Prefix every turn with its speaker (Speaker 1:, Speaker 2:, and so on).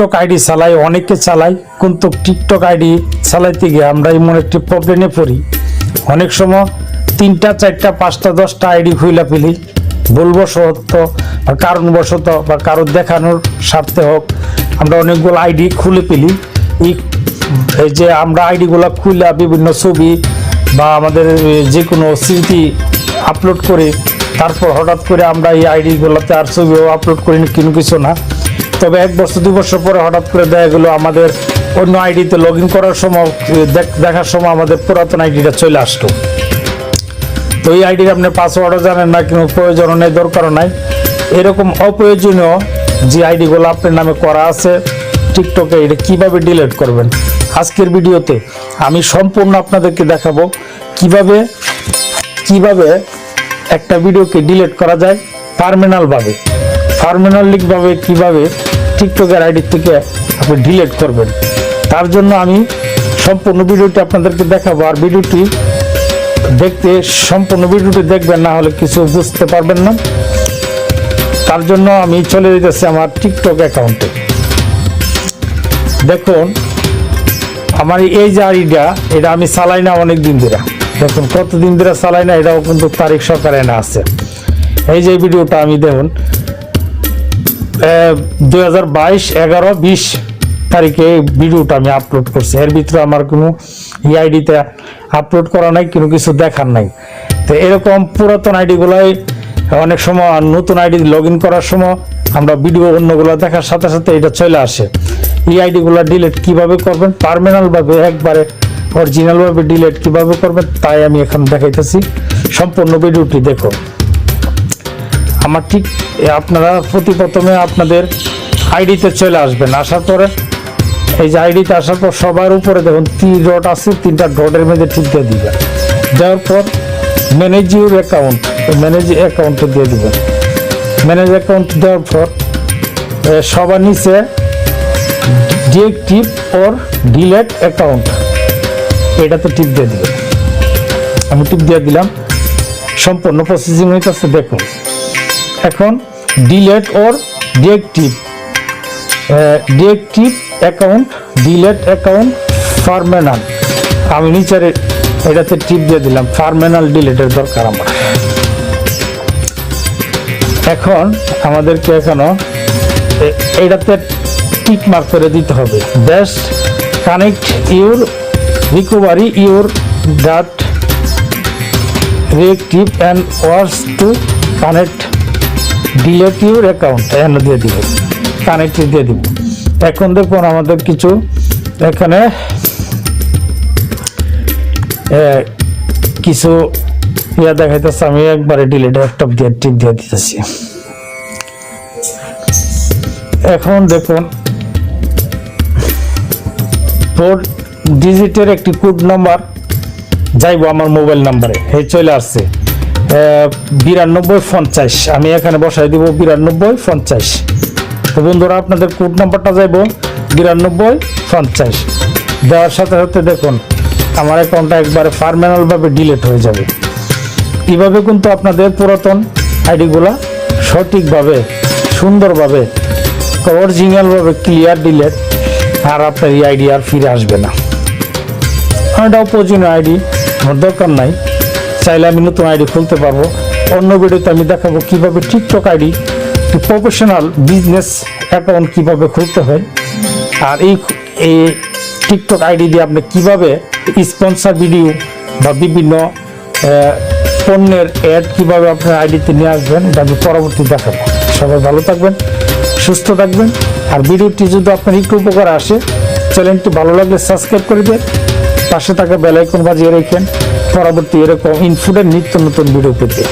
Speaker 1: TikTok ID চালাই, অনেকে চালাই, কিন্তু টিকটক আইডি চালাইতে গিয়ে আমরা এমন একটি প্রবলেমে পড়ি। অনেক সময় তিনটা, চারটা, পাঁচটা, দশটা আইডি খুইলা ফেলি, ভুলবশত বা কারণবশত বা কারোর দেখানোর স্বার্থে হোক, আমরা অনেকগুলো আইডি খুলে ফেলি। এই যে আমরা আইডিগুলো খুলে বিভিন্ন ছবি বা আমাদের যে কোনো স্মৃতি আপলোড করে, তারপর হঠাৎ করে আমরা এই আইডিগুলোতে আর ছবিও আপলোড করি কোনো কিছু না। তবে এক বছর দু বছর পরে হঠাৎ করে দেখা গেলো আমাদের অন্য আইডিতে লগ ইন করার সময় দেখ- দেখার সময় আমাদের পুরাতন আইডিটা চলে আসতো তো এই আইডির আপনি পাসওয়ার্ডও জানেন না, কোনো প্রয়োজনও নেই, দরকারও নাই। এরকম অপ্রয়োজনীয় যে আইডিগুলো আপনার নামে করা আছে, টিকটকে এটা কীভাবে ডিলিট করবেন? আজকের ভিডিওতে আমি সম্পূর্ণ আপনাদেরকে দেখাবো কীভাবে কীভাবে একটা ভিডিওকে ডিলিট করা যায় পারমানেন্টভাবে। পারমানেন্টলিকভাবে কীভাবে টিকটকের আইডি থেকে আপনি ডিলিট করবেন? তার জন্য আমি সম্পূর্ণ ভিডিওটি আপনাদেরকে দেখাবো। আর ভিডিওটি দেখতে, সম্পূর্ণ ভিডিওটি দেখবেন, না হলে কিছু বুঝতে পারবেন না। তার জন্য আমি চলে যেতেছি আমার টিকটক অ্যাকাউন্টে দেখুন, আমার এই যে আইডিয়া এটা আমি চালাই না অনেক দিন ধরে। দেখুন, কতদিন ধরে চালাই না, এটাও কিন্তু তারিখ সরকারে না আছে। এই যে ভিডিওটা আমি দেখুন দুই হাজার বাইশ, এগারো, বিশ তারিখে ভিডিওটা আমি আপলোড করছি। এর ভিতরে আমার কোনো আইডিতে আপলোড করা নাই, কোনো কিছু দেখার নাই। তো এরকম পুরাতন আইডিগুলাই অনেক সময় নতুন আইডি লগ করার সময় আমরা ভিডিও অন্যগুলো দেখার সাথে সাথে এটা চলে আসে। এই আইডিগুলো ডিলিট কীভাবে করবেন? পারমানেন্ট ভাবে একবারে অরিজিনাল ভাবে ডিলিট কীভাবে করবেন? তাই আমি এখন দেখাইতেছি। সম্পূর্ণ ভিডিওটি দেখো। আমার ঠিক আপনারা প্রতি প্রথমে আপনাদের আইডিতে চলে আসবেন। আসার পরে এই যে আইডিতে আসার পর সবার উপরে দেখুন, তিন ডট আছে, তিনটা ডটের মধ্যে দিয়ে দিবেন। দেওয়ার পর ম্যানেজ ইউর অ্যাকাউন্ট ম্যানেজ অ্যাকাউন্টে দিয়ে দিবেন। ম্যানেজ অ্যাকাউন্ট দেওয়ার পর সবার নিচে ডিএক্টিভ ওর ডিলেট অ্যাকাউন্ট এটাতে টিপ দিয়ে দিবেন। আমি টিপ দিয়ে দিলাম। সম্পূর্ণ প্রসেসিং হয়ে হইতেছে, দেখুন। এখন delete or deactive deactive account delete account ফার্মেনাল আমি নিচের এটাতে টিপ দিয়ে দিলাম ফার্মেনাল ডিলেটের দরকার আমার। এখন আমাদেরকে এখনও এটাতে টিক মার্ক করে দিতে হবে। Best connect your recovery your ডাট reactive and was to connect your account, এখানে দিয়ে দিব। কানেক্ট দিয়ে দিব। এখন দেখুন আমাদের কিছু, এখানে কিছু ইয়া দেখাইতেছে, আমি একবারে ডিলিট একটা দিয়ে টিপ দিয়ে দিতেছি। এখন দেখুন ফোর ডিজিটের একটি কোড নাম্বার যাইবো আমার মোবাইল নাম্বারে এই চলে আসছে। বিরানব্বই পঞ্চাশ। আমি এখানে বসাই দিব বিরানব্বই পঞ্চাশ। তো বন্ধুরা, আপনাদের কোড নাম্বারটা যাইবো বিরানব্বই পঞ্চাশ। দেওয়ার সাথে সাথে দেখুন, আমার অ্যাকাউন্টটা একবারে পারমানেন্ট ভাবে ডিলিট হয়ে যাবে। এইভাবে কিন্তু আপনাদের পুরাতন আইডিগুলা সঠিকভাবে, সুন্দরভাবে অরিজিনালভাবে ক্লিয়ার ডিলেট আর আপনার এই আইডি আর ফিরে আসবে না। এটা অপ্রয়োজনীয় আইডি, আমার দরকার নাই। চাইলে আমি নতুন আইডি খুলতে পারব। অন্য ভিডিওতে আমি দেখাবো কীভাবে TikTok ID professional business account কীভাবে খুলতে হয়। আর এই এই টিকটক আইডি দিয়ে আপনি কীভাবে স্পন্সার ভিডিও বা বিভিন্ন পণ্যের অ্যাড কীভাবে আপনার আইডিতে নিয়ে আসবেন, এটা আমি পরবর্তী দেখাবো। সবাই ভালো থাকবেন, সুস্থ থাকবেন। আর ভিডিওটি যদি আপনার একটু উপকার আসে চ্যানেলটি ভালো লাগলে সাবস্ক্রাইব করে দেন পাশে থাকা বেলাইকন বাজিয়ে রেখেন। পরবর্তী এরকম ইনফুডের নিত্য নতুন ভিডিও পেতে।